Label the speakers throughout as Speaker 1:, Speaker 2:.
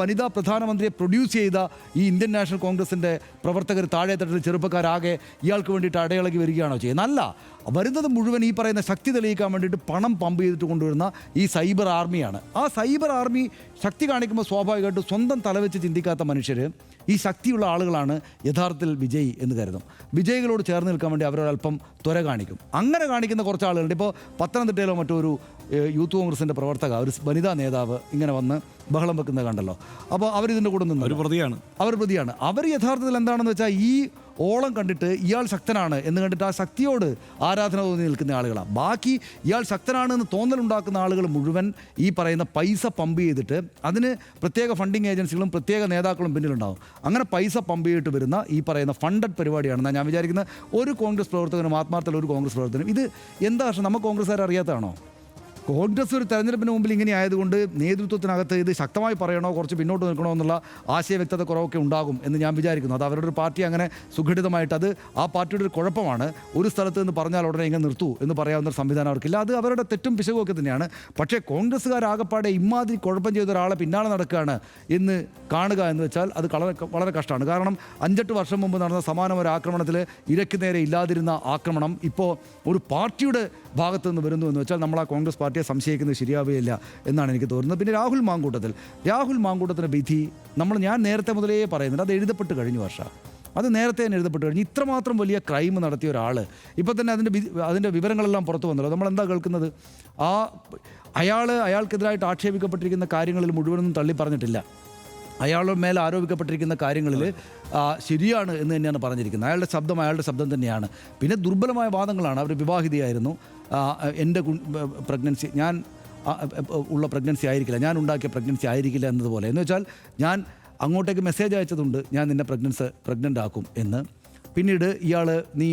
Speaker 1: വനിതാ പ്രധാനമന്ത്രിയെ പ്രൊഡ്യൂസ് ചെയ്ത ഈ ഇന്ത്യൻ നാഷണൽ കോൺഗ്രസിന്റെ പ്രവർത്തകർ താഴെ തട്ടിൽ ചെറുപ്പക്കാരാകെ ഇയാൾക്ക് വേണ്ടിയിട്ട് അടയിളകി വരികയാണോ ചെയ്യുന്നത്? അല്ല വരുന്നത് മുഴുവൻ ഈ പറയുന്ന ശക്തി തെളിയിക്കാൻ വേണ്ടിയിട്ട് പണം പമ്പ് ചെയ്തിട്ട് കൊണ്ടുവരുന്ന ഈ സൈബർ ആർമിയാണ്. ആ സൈബർ ആർമി ശക്തി കാണിക്കുമ്പോൾ സ്വാഭാവികമായിട്ടും സ്വന്തം തലവെച്ച് ചിന്തിക്കാത്ത മനുഷ്യർ ഈ ശക്തിയുള്ള ആളുകളാണ് യഥാർത്ഥത്തിൽ വിജയി എന്ന് കരുതും. വിജയികളോട് ചേർന്ന് നിൽക്കാൻ വേണ്ടി അവരൊരൽപ്പം ത്വര കാണിക്കും. അങ്ങനെ കാണിക്കുന്ന കുറച്ച് ആളുകളുണ്ട്. ഇപ്പോൾ പത്തനംതിട്ടയിലോ മറ്റൊരു യൂത്ത് കോൺഗ്രസിന്റെ പ്രവർത്തക ഒരു വനിതാ നേതാവ് ഇങ്ങനെ വന്ന് ബഹളം വെക്കുന്നത് കണ്ടല്ലോ. അപ്പോൾ അവരിതിന്റെ കൂടെ നിന്ന് ഒരു
Speaker 2: പ്രതിയാണ്.
Speaker 1: അവർ പ്രതിയാണ്. അവർ യഥാർത്ഥത്തിൽ എന്താണെന്ന് വെച്ചാൽ ഈ ഓളം കണ്ടിട്ട് ഇയാൾ ശക്തനാണ് എന്ന് കണ്ടിട്ട് ആ ശക്തിയോട് ആരാധന തോന്നി നിൽക്കുന്ന ആളുകളാണ് ബാക്കി ഇയാൾ ശക്തനാണ് എന്ന് തോന്നലുണ്ടാക്കുന്ന ആളുകൾ മുഴുവൻ ഈ പറയുന്ന പൈസ പമ്പ് ചെയ്തിട്ട് അതിന് പ്രത്യേക ഫണ്ടിങ് ഏജൻസികളും പ്രത്യേക നേതാക്കളും പിന്നിലുണ്ടാകും അങ്ങനെ പൈസ പമ്പ് ചെയ്തിട്ട് വരുന്ന ഈ പറയുന്ന ഫണ്ടഡ് പരിപാടിയാണ് ഞാൻ വിചാരിക്കുന്നത് ഒരു കോൺഗ്രസ് പ്രവർത്തകനും ആത്മാർത്ഥത്തിൽ ഒരു കോൺഗ്രസ് പ്രവർത്തനം ഇത് എന്താ പക്ഷേ നമ്മൾ കോൺഗ്രസ്സുകാർ അറിയാത്തതാണോ? കോൺഗ്രസ് ഒരു തെരഞ്ഞെടുപ്പിന് മുമ്പിൽ ഇങ്ങനെ ആയതുകൊണ്ട് നേതൃത്വത്തിനകത്ത് ഇത് ശക്തമായി പറയണോ കുറച്ച് പിന്നോട്ട് നിൽക്കണോ എന്നുള്ള ആശയ വ്യക്തത കുറവൊക്കെ ഉണ്ടാകും എന്ന് ഞാൻ വിചാരിക്കുന്നു. അത് അവരുടെ ഒരു പാർട്ടി അങ്ങനെ സുഘടിതമായിട്ട് അത് ആ പാർട്ടിയുടെ ഒരു കുഴപ്പമാണ്. ഒരു സ്ഥലത്ത് നിന്ന് പറഞ്ഞാൽ ഉടനെ ഇങ്ങനെ നിർത്തൂ എന്ന് പറയാവുന്ന ഒരു സംവിധാനം അവർക്കില്ല. അത് അവരുടെ തെറ്റും പിശകും ഒക്കെ തന്നെയാണ്. പക്ഷേ കോൺഗ്രസ്സുകാരാകപ്പാടെ ഇമാതിരി കുഴപ്പം ചെയ്ത ഒരാളെ പിന്നാലെ നടക്കുകയാണ് എന്ന് കാണുക എന്ന് വെച്ചാൽ അത് വളരെ വളരെ കഷ്ടമാണ്. കാരണം അഞ്ചെട്ട് വർഷം മുമ്പ് നടന്ന സമാന ഒരു ആക്രമണത്തിൽ ഇരയ്ക്ക് നേരെ ഇല്ലാതിരുന്ന ആക്രമണം ഇപ്പോൾ ഒരു പാർട്ടിയുടെ ഭാഗത്തു നിന്ന് വരുന്നു എന്ന് വെച്ചാൽ നമ്മൾ ആ കോൺഗ്രസ് പാർട്ടിയെ സംശയിക്കുന്നത് ശരിയാവുകയില്ല എന്നാണ് എനിക്ക് തോന്നുന്നത്. പിന്നെ രാഹുൽ മാങ്കൂട്ടത്തിൽ. രാഹുൽ മാങ്കൂട്ടത്തിന്റെ വിധി നമ്മൾ ഞാൻ നേരത്തെ മുതലേ പറയുന്നുണ്ട്. അത് എഴുതപ്പെട്ട് കഴിഞ്ഞ വർഷം. അത് നേരത്തെ തന്നെ എഴുതപ്പെട്ട് കഴിഞ്ഞു. ഇത്രമാത്രം വലിയ ക്രൈം നടത്തിയ ഒരാൾ ഇപ്പോൾ തന്നെ അതിന്റെ അതിന്റെ വിവരങ്ങളെല്ലാം പുറത്തു വന്നല്ലോ. നമ്മൾ എന്താ കേൾക്കുന്നത്? ആ അയാൾ അയാൾക്കെതിരായിട്ട് ആക്ഷേപിക്കപ്പെട്ടിരിക്കുന്ന കാര്യങ്ങളിൽ മുഴുവനൊന്നും തള്ളി പറഞ്ഞിട്ടില്ല. അയാളുടെ മേലെ ആരോപിക്കപ്പെട്ടിരിക്കുന്ന കാര്യങ്ങളിൽ ശരിയാണ് എന്ന് തന്നെയാണ് പറഞ്ഞിരിക്കുന്നത്. അയാളുടെ ശബ്ദം അയാളുടെ ശബ്ദം തന്നെയാണ്. പിന്നെ ദുർബലമായ വാദങ്ങളാണ്. അവർ വിവാഹിതയായിരുന്നു. എന്റെ പ്രഗ്നൻസി ഞാൻ ഉള്ള പ്രഗ്നൻസി ആയിരിക്കില്ല. ഞാൻ ഉണ്ടാക്കിയ പ്രഗ്നൻസി ആയിരിക്കില്ല എന്നതുപോലെ എന്ന് വെച്ചാൽ ഞാൻ അങ്ങോട്ടേക്ക് മെസ്സേജ് അയച്ചതുണ്ട് ഞാൻ നിന്നെ പ്രഗ്നൻസ് പ്രഗ്നന്റ് ആക്കും എന്ന്. പിന്നീട് ഇയാൾ നീ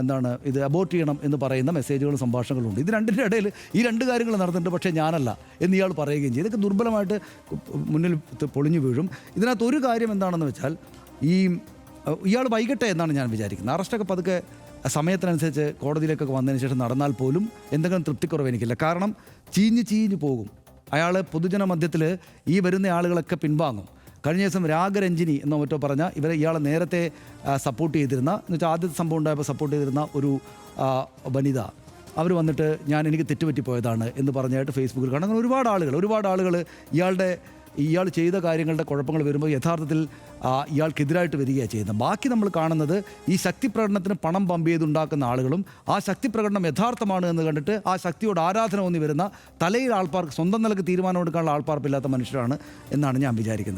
Speaker 1: എന്താണ് ഇത് അബോർട്ട് ചെയ്യണം എന്ന് പറയുന്ന മെസ്സേജുകളും സംഭാഷണങ്ങളും ഉണ്ട് ഇത് രണ്ടിന്റെ ഇടയിൽ ഈ രണ്ട് കാര്യങ്ങൾ നടന്നിട്ടുണ്ട് പക്ഷേ ഞാനല്ല എന്ന് ഇയാൾ പറയുകയും ചെയ്യും. ഇതൊക്കെ ദുർബലമായിട്ട് മുന്നിൽ പൊളിഞ്ഞു വീഴും. ഇതിനകത്ത് ഒരു കാര്യം എന്താണെന്ന് വെച്ചാൽ ഈ ഇയാൾ വൈകട്ടെ എന്നാണ് ഞാൻ വിചാരിക്കുന്നത്. അറസ്റ്റൊക്കെ പതുക്കെ സമയത്തിനനുസരിച്ച് കോടതിയിലേക്കൊക്കെ വന്നതിന് ശേഷം നടന്നാൽ പോലും എന്തെങ്കിലും തൃപ്തിക്കുറവ് എനിക്കില്ല. കാരണം ചീഞ്ഞ് ചീഞ്ഞ് പോകും. അയാൾ പൊതുജന മധ്യത്തിൽ ഈ വരുന്ന ആളുകളൊക്കെ പിൻവാങ്ങും. കഴിഞ്ഞ ദിവസം രാഗരഞ്ജിനി എന്നോ മറ്റോ പറഞ്ഞ ഇവരെ ഇയാളെ നേരത്തെ സപ്പോർട്ട് ചെയ്തിരുന്ന എന്ന് വെച്ചാൽ ആദ്യത്തെ സംഭവം ഉണ്ടായപ്പോൾ സപ്പോർട്ട് ചെയ്തിരുന്ന ഒരു വനിത. അവർ വന്നിട്ട് ഞാൻ എനിക്ക് തെറ്റുപറ്റിപ്പോയതാണ് എന്ന് പറഞ്ഞായിട്ട് ഫേസ്ബുക്കിൽ കാണാൻ ഒരുപാട് ആളുകൾ ഒരുപാട് ആളുകൾ ഇയാളുടെ ഇയാൾ ചെയ്ത കാര്യങ്ങളുടെ കുഴപ്പങ്ങൾ വരുമ്പോൾ യഥാർത്ഥത്തിൽ ഇയാൾക്കെതിരായിട്ട് വരികയാണ് ചെയ്യുന്നത്. ബാക്കി നമ്മൾ കാണുന്നത് ഈ ശക്തി പ്രകടനത്തിന് പണം പമ്പ് ചെയ്തുണ്ടാക്കുന്ന ആളുകളും ആ ശക്തി പ്രകടനം യഥാർത്ഥമാണ് എന്ന് കണ്ടിട്ട് ആ ശക്തിയോട് ആരാധന ഒന്നി വരുന്ന തലയിൽ ആൾപ്പാർക്ക് സ്വന്തം നിലയ്ക്ക് തീരുമാനം എടുക്കാനുള്ള ആൾപ്പാർപ്പില്ലാത്ത മനുഷ്യരാണ് എന്നാണ് ഞാൻ വിചാരിക്കുന്നത്.